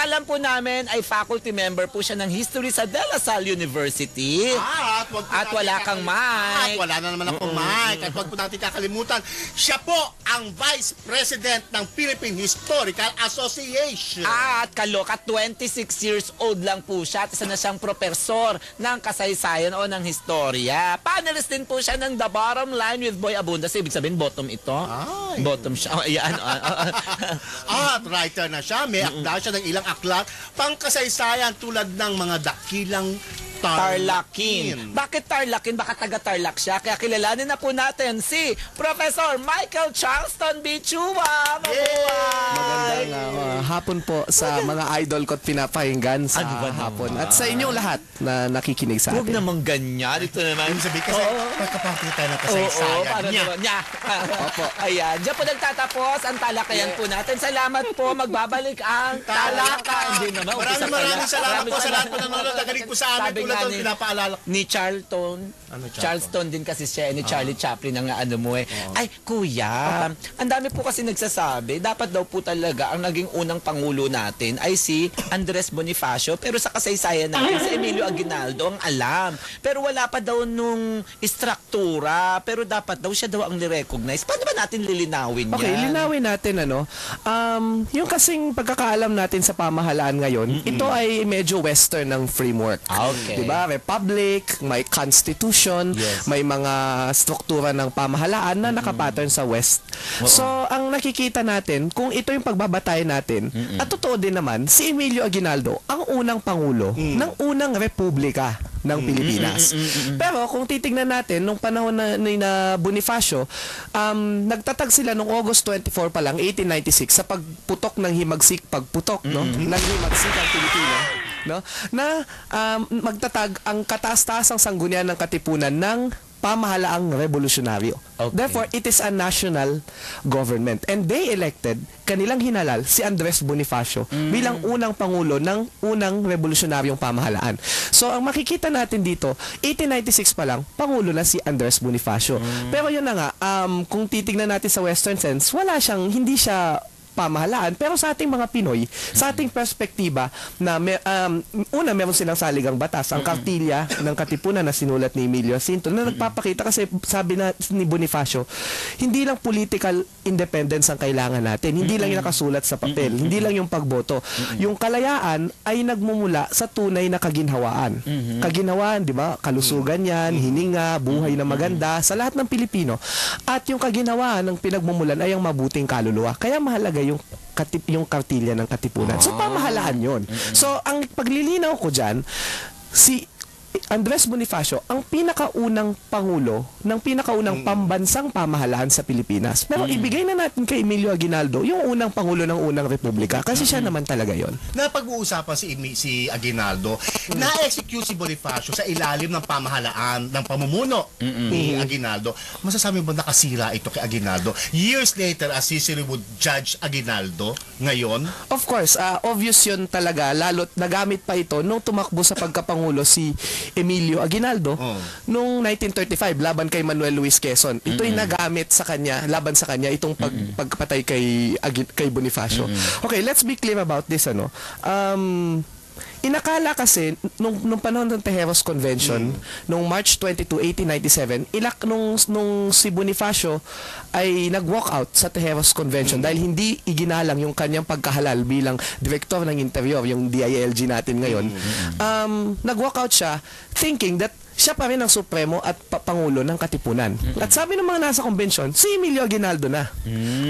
alam po namin ay faculty member po siya ng history sa De La Salle University. Ah, at, wag po At natin wala kang kakalimutan- mic. At wala na naman akong mic. At wag po natin kakalimutan, siya po ang Vice President ng Philippine Historical Association. At kaloka, 26 years old lang po siya at isa na siyang profesor ng kasaysayan o ng historia. Panelist din po siya ng The Bottom Line with Boy Abunda. So, ibig sabihin, bottom ito? Ay. Bottom siya. Oh, oh. At writer na siya, may akda siya ng ilang aklat, pangkasaysayan tulad ng mga dakilang Tarlakin. Bakit Tarlakin? Baka taga Tarlac siya. Kaya kilalanin na po natin si Professor Michael Charleston Bichua. Mabuhay! Magandang uh, hapon po sa mga idol ko at pinapakinggan sa Ano ba hapon. At sa inyong lahat na nakikinig sa Huwag atin. naman ganyan. Ito naman. Ibig sabihin kasi, Oo. ng Oo, kasaysayan para niya. naman. Nya. Opo. Ayan. Diyan po nagtatapos ang talakayan po natin. Salamat po. Magbabalik ang talaka. Hindi naman. umpisa Maraming maraming salamat Maraming po sa lahat po nanonood. Nagaling po sa amin. Sabi Tulad nga doon, ni- pinapaalala. Ni Charlton. Ano, Charlton? Charleston din kasi siya. eh, Ni Charlie Chaplin ang ano mo eh. Ay, kuya. Ang dami po kasi nagsasabi. Dapat daw po talaga ang naging unang pangulo natin ay si Andres Bonifacio. Pero sa kasaysayan natin, si Emilio Aguinaldo ang alam. Pero wala pa daw nung istruktura. Pero dapat daw siya daw ang nirecognize. Paano ba natin lilinawin yan? Okay, linawin natin ano. Um, yung kasing pagkakaalam natin sa pamahalaan ngayon, ito ay medyo western ng framework. Ah, okay. 'Di ba? Republic, may constitution, Yes. may mga struktura ng pamahalaan na nakapattern sa west. So, ang nakikita natin, kung ito yung pagbabatay natin, at totoo din naman, si Emilio Aguinaldo ang unang pangulo ng unang republika ng Pilipinas. Pero kung titingnan natin, nung panahon na, ni na Bonifacio, um, nagtatag sila nung August 24 pa lang, 1896, sa pagputok ng himagsik, pagputok, no? Ng himagsik ang Pilipino. No? Na um, magtatag ang kataas-taasang sanggunian ng katipunan ng pamahalaang revolusyonaryo. Okay. Therefore, it is a national government. And they elected, kanilang hinalal, si Andres Bonifacio bilang unang pangulo ng unang revolusyonaryong pamahalaan. So, ang makikita natin dito, 1896 pa lang, pangulo na si Andres Bonifacio. Pero yun na nga, um, kung titignan natin sa western sense, wala siyang, hindi siya pamahalaan pero sa ating mga Pinoy sa ating perspektiba na may, um, una meron silang saligang batas. Ang kartilya ng katipunan na sinulat ni Emilio Jacinto na nagpapakita kasi sabi na ni Bonifacio hindi lang political independence ang kailangan natin. Hindi lang yung nakasulat sa papel. Hindi lang yung pagboto. Yung kalayaan ay nagmumula sa tunay na kaginhawaan. Kaginhawaan di ba? Kalusugan yan hininga buhay na maganda sa lahat ng Pilipino. At yung kaginhawaan ng pinagmumulan ay ang mabuting kaluluwa. Kaya mahalaga yung katip, yung kartilya ng katipunan. So pamahalaan 'yon. So ang paglilinaw ko diyan si Andres Bonifacio ang pinakaunang pangulo ng pinakaunang pambansang pamahalaan sa Pilipinas. Pero ibigay na natin kay Emilio Aguinaldo yung unang pangulo ng unang republika kasi siya naman talaga 'yon. na pag-uusapan si, Imi- si Aguinaldo, na-execute si Bonifacio sa ilalim ng pamahalaan ng pamumuno ni Aguinaldo. Masasabi mo nakasira ito kay Aguinaldo? Years later, as history would judge Aguinaldo ngayon, Of course, ah, obvious yun talaga, lalo't nagamit pa ito nung tumakbo sa pagkapangulo si Emilio Aguinaldo Oh. nung 1935 laban kay Manuel Luis Quezon. Ito'y nagamit sa kanya, laban sa kanya itong pag, pagpatay kay Agui- kay Bonifacio. Okay, let's be clear about this ano. Um Inakala kasi nung nung panahon ng Tejeros Convention nung March 22, 1897, ilak nung nung si Bonifacio ay nag-walk out sa Tejeros Convention dahil hindi iginalang yung kanyang pagkahalal bilang direktor ng interior, yung DILG natin ngayon. Um, nag-walk out siya thinking that siya pa rin ang supremo at pa- pangulo ng katipunan. At sabi ng mga nasa convention, si Emilio Aguinaldo na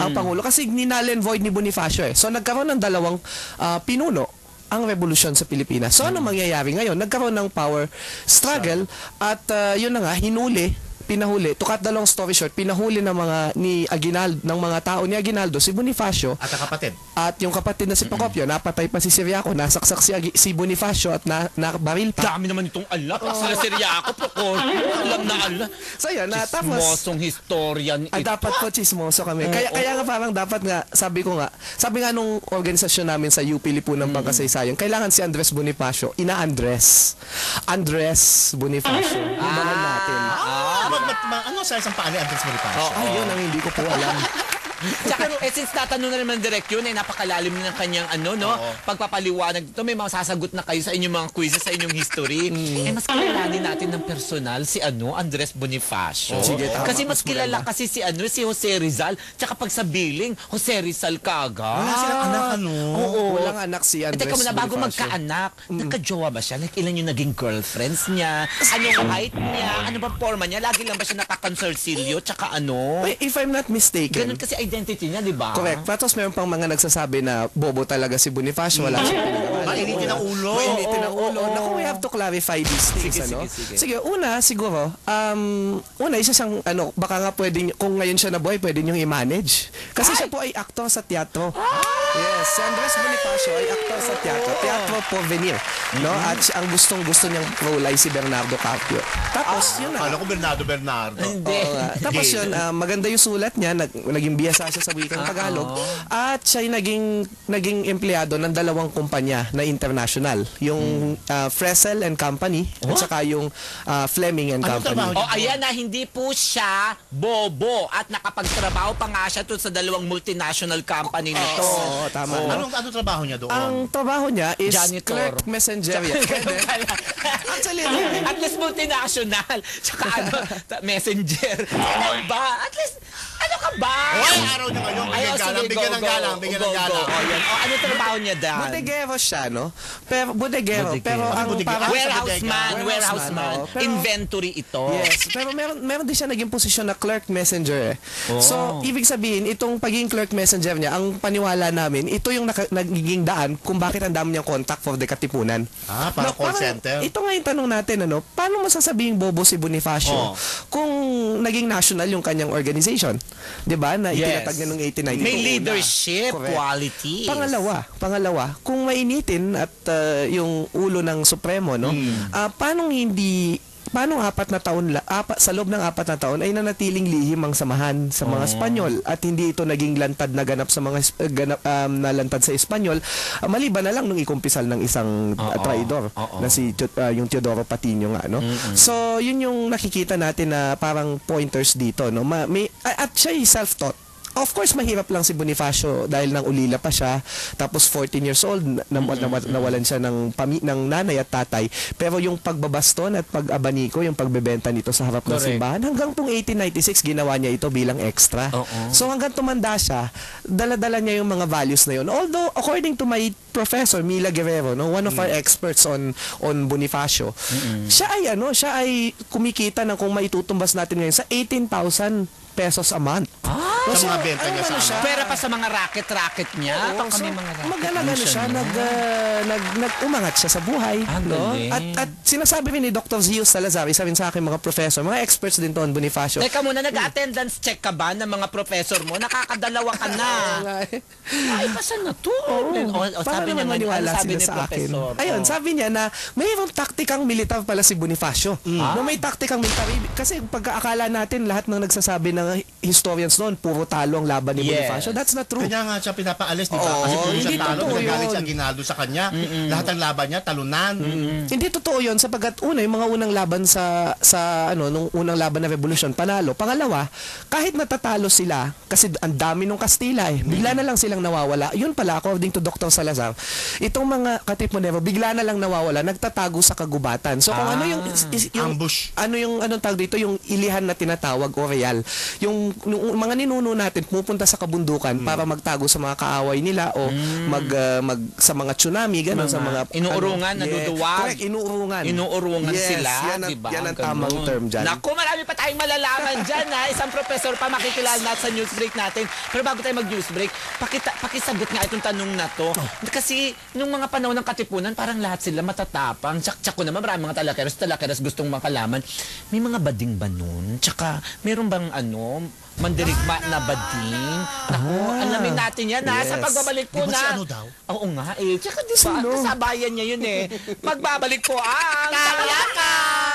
ang pangulo kasi ninal and void ni Bonifacio eh. So nagkaroon ng dalawang ah, pinuno ang revolusyon sa Pilipinas. So ano mangyayari ngayon? Nagkaroon ng power struggle at ah, yun na nga hinuli pinahuli, to cut the long story short, pinahuli ng mga ni Aguinaldo, ng mga tao ni Aguinaldo, si Bonifacio, at ang kapatid. at yung kapatid na si Procopio, napatay pa si Siriaco, nasaksak si, Agi- si Bonifacio at na, nabaril pa. Dami naman itong alak. Sila Siriaco, Procopio. Alam na alam. So yun, na, tapos, Chismosong historian Ah, ito. dapat po chismoso kami. Kaya, kaya nga parang dapat nga, sabi ko nga, sabi nga nung organisasyon namin sa UP Lipunan Pangkasaysayan, kailangan si Andres Bonifacio, ina-Andres. Andres Bonifacio. Ibangan natin. Ah, mag, mag- ano sa isang paali Andres Bonifacio? Oh, ayun ang hindi ko po alam. Tsaka, eh, since tatanong na naman direct yun, eh, napakalalim na ng kanyang ano, no? Oo. Pagpapaliwanag dito, may mga sasagot na kayo sa inyong mga quizzes, sa inyong history. Eh, mas kilalanin natin ng personal si ano, Andres Bonifacio. Sige, tama. Kasi mas kilala kasi si ano, si Jose Rizal. Tsaka pag sa billing, Jose Rizal kaga. Wala silang anak, ano? Oo. Walang anak si Eh, Andres teka muna, bago Bonifacio. magkaanak, nagka-jowa ba siya? Like, ilan yung naging girlfriends niya? Anong height niya? Ano ba forma niya? Lagi lang ba siya nakakonsorsilyo? Tsaka ano? Wait, If I'm not mistaken, Ganun kasi identity niya, di ba? Correct. Tapos meron pang mga nagsasabi na bobo talaga si Bonifacio. Wala siyang pinag-aralan. Mainitin ang ulo. Mainitin ang ulo. Naku, we have to clarify these things. Sige, ano? sige, sige. una, siguro, um, una, isa siyang, ano, baka nga pwede, kung ngayon siya nabuhay, pwede niyong i-manage. Kasi siya po ay aktor sa teatro. Yes, si Andres Bonifacio ay aktor sa teatro. Teatro Porvenir. No? Mm-hmm. At siya, ang gustong-gusto niyang role ay si Bernardo Carpio. Tapos, yun na. Akala ko Bernardo Bernardo. Hindi. Oo nga. Tapos Hindi. yun, ah, maganda yung sulat niya, nag, naging biyasa siya sa wikang Tagalog. At siya ay naging, naging empleyado ng dalawang kumpanya na international. Yung ah, Fresel and Company at saka yung ah, Fleming and Anong Company. trabaho O ayan na, hindi po siya bobo at nakapagtrabaho pa nga siya to sa dalawang multinational company nito. Oo, tama. no? Anong, anong trabaho niya doon? Ang trabaho niya is Janitor. clerk pala. Actually, At least multinational. Tsaka ano, ta- messenger. Ano ba? At least, ano ka ba? Hoy, araw niya ngayon. Ay, Bigyan oh, galang, sige, bigyan ng galang, bigyan ng galang. O, yan. O, ano trabaho niya, Dan? Bodegero siya, no? Pero bodegero, pero ang Bodegero. parang Warehouse man, Warehouse man, Inventory ito. Yes, pero meron meron din siya naging posisyon na clerk messenger eh. Oh. So, ibig sabihin, itong pagiging clerk messenger niya, ang paniwala namin, ito yung nagiging daan kung bakit ang dami niyang contact for the Katipunan. Ah, para call parang center? Ito nga yung tanong natin, ano, paano masasabing bobo si Bonifacio Oh. kung naging national yung kanyang organization? 'Di ba? Na Yes. itinatag niya noong 1892. May leadership Correct. qualities. Pangalawa, pangalawa, kung mainitin at uh, yung ulo ng Supremo, no? Hmm. ah, paano hindi paano apat na taon la, apa, sa loob ng apat na taon ay nanatiling lihim ang samahan sa mga Oh. Espanyol at hindi ito naging lantad na ganap sa mga eh, ganap um, na lantad sa Espanyol Ah, maliban na lang nung ikumpisal ng isang ah, Oo. traidor Oo. na si ah, yung Teodoro Patino nga no so yun yung nakikita natin na parang pointers dito no Ma, may, at siya self-taught Of course, mahirap lang si Bonifacio dahil nang ulila pa siya. Tapos 14 years old, na, na- na- nawalan siya ng, pami, ng nanay at tatay. Pero yung pagbabaston at pag-abaniko, yung pagbebenta nito sa harap ng Correct. simbahan, hanggang pong 1896, ginawa niya ito bilang extra. Oo. So hanggang tumanda siya, dala-dala niya yung mga values na yun. Although, according to my professor, Mila Guerrero, no, one of our experts on on Bonifacio, siya ay ano, siya ay kumikita ng kung maitutumbas natin ngayon sa 18,000 pesos a month. Ah, Sa mga benta niya ano sa siya? Pera pa sa mga racket-racket niya. Oo, may so, mga racket mag-ano mission siya, niya. nag, ah, nag, nag, umangat siya sa buhay. Ang no? At, at sinasabi rin ni Dr. Zio Salazar, isa rin sa akin mga professor, mga experts din to on Bonifacio. Teka muna, nag-attendance check ka ba ng mga professor mo? Nakakadalawa ka na. Ay, pasan na to? Oo, O, o, para sabi niya, naman ano maniwala sabi sila ni sa akin. professor? Ayun, Oh. sabi niya na mayroong taktikang militar pala si Bonifacio. Ah. No, may taktikang militar. Kasi pagkaakala natin, lahat ng nagsasabi ng historians noon, puro talo ang laban ni Yes. Bonifacio. That's not true. Kanya nga siya pinapaalis, di ba? Oo, Kasi hindi siya talo, nagagalit yun. si Aguinaldo sa kanya. Lahat ng laban niya, talunan. Hindi totoo 'yon sapagkat una yung mga unang laban sa sa ano nung unang laban na revolusyon panalo. Pangalawa, kahit natatalo sila kasi ang dami nung Kastila eh. Bigla na lang silang nawawala. Yun pala according to Dr. Salazar, itong mga Katipunero bigla na lang nawawala, nagtatago sa kagubatan. So kung Ah. ano yung, is- is- yung Ambush. ano yung anong tawag dito yung ilihan na tinatawag o real. Yung, yung mga ninuno natin pumupunta sa kabundukan para magtago sa mga kaaway nila o mag, ah, mag sa mga tsunami ganun sa mga Inuurungan, ano, naduduwag. Correct, inuurungan. Inuurungan yes, sila, yan ang, diba? Yan ang Ganun. tamang term dyan. Naku, marami pa tayong malalaman dyan ha. Isang professor pa makikilala natin sa news break natin. Pero bago tayo mag-news break, pakita, pakisagot nga itong tanong na to. Oh. Kasi nung mga panahon ng katipunan, parang lahat sila matatapang. Tsak-tsak ko naman, marami mga talakeros, talakeros gustong makalaman. May mga bading ba nun? Tsaka, meron bang ano, mandirigma na bading? Naku, Ah, alamin natin yan ha. Sa pagbabalik po na... si ano daw? Oo nga eh. Tsaka di ba, kasabayan niya yun eh. Magbabalik po ang Kalayakan! gamit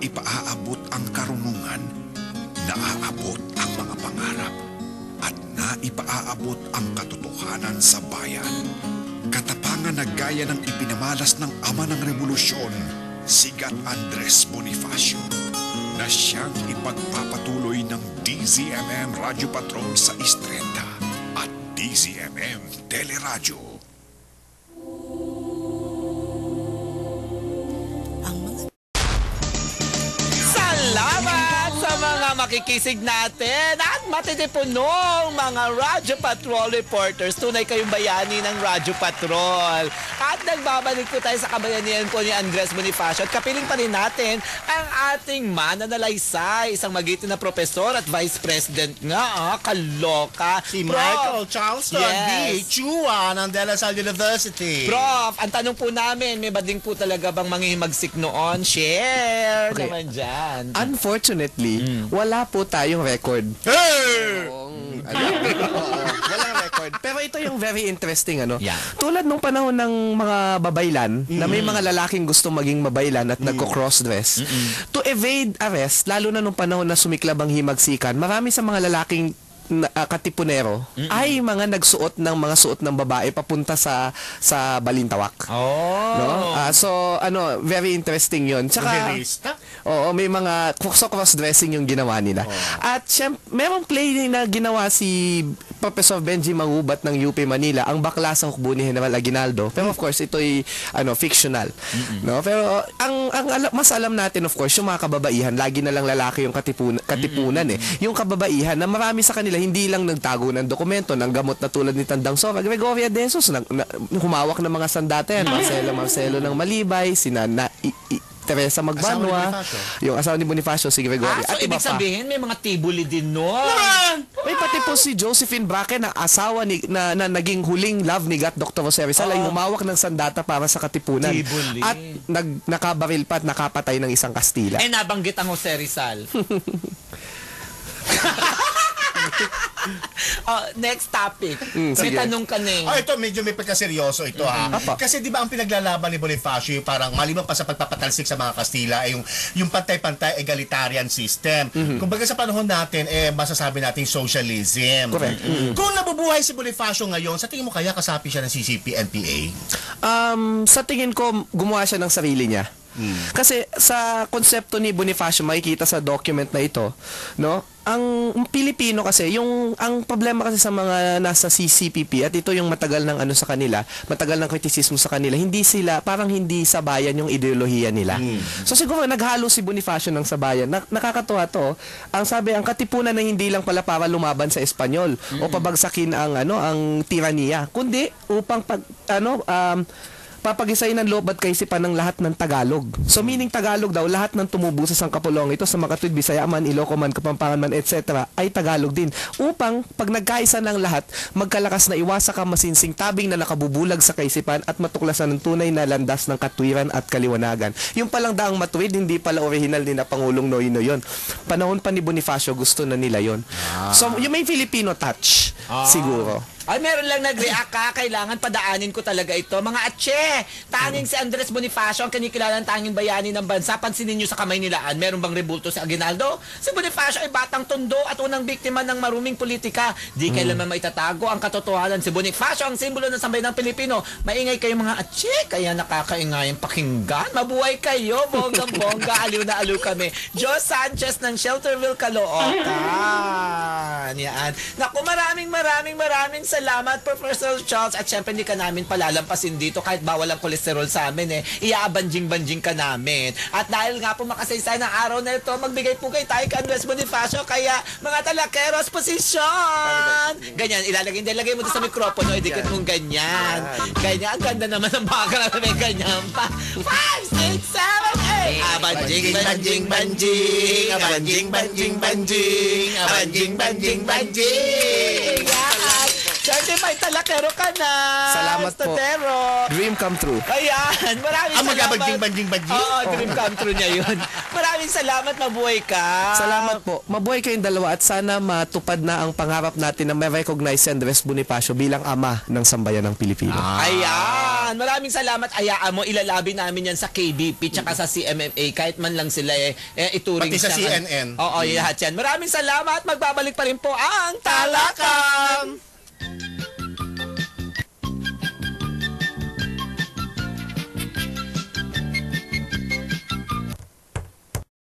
ipaaabot ang karunungan, naaabot ang mga ipaaabot ang katotohanan sa bayan. Katapangan na gaya ng ipinamalas ng ama ng revolusyon, Sigat Andres Bonifacio, na siyang ipagpapatuloy ng DZMM Radio Patrol sa Istrenda at DZMM Teleradyo. Mga makikisig natin at matitipunong mga Radyo Patrol reporters. Tunay kayong bayani ng Radyo Patrol. At nagbabalik po tayo sa kabayanihan po ni Andres Bonifacio at kapiling pa rin natin ang ating mananalaysay, isang magitin na profesor at vice president nga, ah, kaloka. Si Prof. Michael Charleston Yes. Chua ng De La Salle University. Prof, ang tanong po namin, may bading po talaga bang manghihimagsik noon? Share Okay. naman dyan. Unfortunately, Mm. Wala po tayong record. Hey! Kung, ano, oo, walang record. Pero ito yung very interesting ano. Yeah. Tulad nung panahon ng mga babaylan na may mga lalaking gusto maging mabaylan at nagko-crossdress. To evade arrest, lalo na nung panahon na sumiklab ang himagsikan, marami sa mga lalaking na, ah, katipunero ay mga nagsuot ng mga suot ng babae papunta sa sa balintawak. Oh. No? Ah, so ano, very interesting 'yon. Tsaka Revista? Oo, may mga so cross-dressing yung ginawa nila. At syempre, merong play na ginawa si Professor Benji Mangubat ng UP Manila, ang bakla sa hukbo ni General Aguinaldo. Pero of course, ito'y ano, fictional. No? Pero ang, ang ala- mas alam natin of course, yung mga kababaihan, lagi na lang lalaki yung katipun- katipunan eh. Yung kababaihan na marami sa kanila hindi lang nagtago ng dokumento ng gamot na tulad ni Tandang Sora, Gregoria Desos, nag, na, humawak ng mga sandata yan, Marcelo Marcelo ng Malibay, sina na, i, i- Teresa Magbanwa, yung asawa ni Bonifacio, si Ah, Gregoria. so at iba ibig pa. sabihin may mga tibuli din nun. May pati po si Josephine Braque na asawa ni na, na naging huling love ni Gat Dr. Jose Rizal ay humawak ng sandata para sa katipunan. Tibuli. At nag, nakabaril pa at nakapatay ng isang Kastila. Eh nabanggit ang Jose Rizal. oh, next topic. Mm, May sige. tanong ka na eh. Oh, ito medyo may pagkaseryoso ito ha. Apa. Kasi di ba ang pinaglalaban ni Bonifacio yung parang maliban pa sa pagpapatalsik sa mga Kastila ay yung yung pantay-pantay egalitarian system. Kumbaga sa panahon natin eh masasabi nating socialism. Correct. Kung nabubuhay si Bonifacio ngayon, sa tingin mo kaya kasapi siya ng CCP-NPA? Um, sa tingin ko, gumawa siya ng sarili niya. Kasi sa konsepto ni Bonifacio makikita sa document na ito, no? Ang Pilipino kasi, yung ang problema kasi sa mga nasa CCPP at ito yung matagal ng ano sa kanila, matagal ng kritisismo sa kanila, hindi sila parang hindi sabayan yung ideolohiya nila. So siguro naghalo si Bonifacio ng sabayan. Na, nakakatuwa to. Ang sabi, ang katipunan na hindi lang pala para lumaban sa Espanyol o pabagsakin ang ano, ang tiraniya, kundi upang pag ano um papagisay ng loob at kaisipan ng lahat ng Tagalog. So meaning Tagalog daw, lahat ng tumubo sa Sangkapulong ito sa Makatwid, Bisaya man, Iloco man, Kapampangan man, etc. ay Tagalog din. Upang pag nagkaisa ng lahat, magkalakas na iwasa ka masinsing tabing na nakabubulag sa kaisipan at matuklasan ng tunay na landas ng katwiran at kaliwanagan. Yung palang daang matuwid, hindi pala original ni na Pangulong Noyno yon. Panahon pa ni Bonifacio, gusto na nila yon. So yung may Filipino touch, siguro. Ay, meron lang nag-react ka. Kailangan padaanin ko talaga ito. Mga atse, tanging si Andres Bonifacio ang kinikilalang tanging bayani ng bansa. Pansinin nyo sa kamay nilaan. Meron bang rebulto si Aguinaldo? Si Bonifacio ay batang tondo at unang biktima ng maruming politika. Di kailanman maitatago ang katotohanan. Si Bonifacio ang simbolo ng sambayan ng Pilipino. Maingay kayo mga atse, kaya nakakaingayang pakinggan. Mabuhay kayo, bonggang-bongga. aliw na aliw kami. Joe Sanchez ng Shelterville, Caloocan. Yan. Naku, maraming maraming maraming salamat, Professor Charles. At syempre, hindi ka namin palalampasin dito kahit bawal ang kolesterol sa amin eh. Iaabanjing-banjing ka namin. At dahil nga po makasaysay ng araw na ito, magbigay po kayo tayo kay Andres Bonifacio. Kaya, mga talakeros, posisyon! Ganyan, ilalagay, hindi, lagay mo doon sa mikropono, idikit mong ganyan. Ganyan, ang ganda naman ng baka na may ganyan pa. 5, 6, 7, 8! Abanjing, banjing, banjing! Abanjing, banjing, banjing! Abanjing, banjing, banjing! Certified talakero ka na! Salamat po. Dream come true. Ayan, maraming Ah, salamat. magkabanjing-banjing-banjing? Oo, dream come true niya yun. Maraming salamat, mabuhay ka. Salamat po. Mabuhay kayong dalawa at sana matupad na ang pangarap natin na may recognize si Andres Bonifacio bilang ama ng sambayan ng Pilipino. Ayan! naman. Maraming salamat. Ayaan mo, ilalabi namin yan sa KBP tsaka sa CMMA kahit man lang sila eh, eh ituring Pati sa siyang- CNN. Oo, lahat yan. Maraming salamat. Magbabalik pa rin po ang Talakam!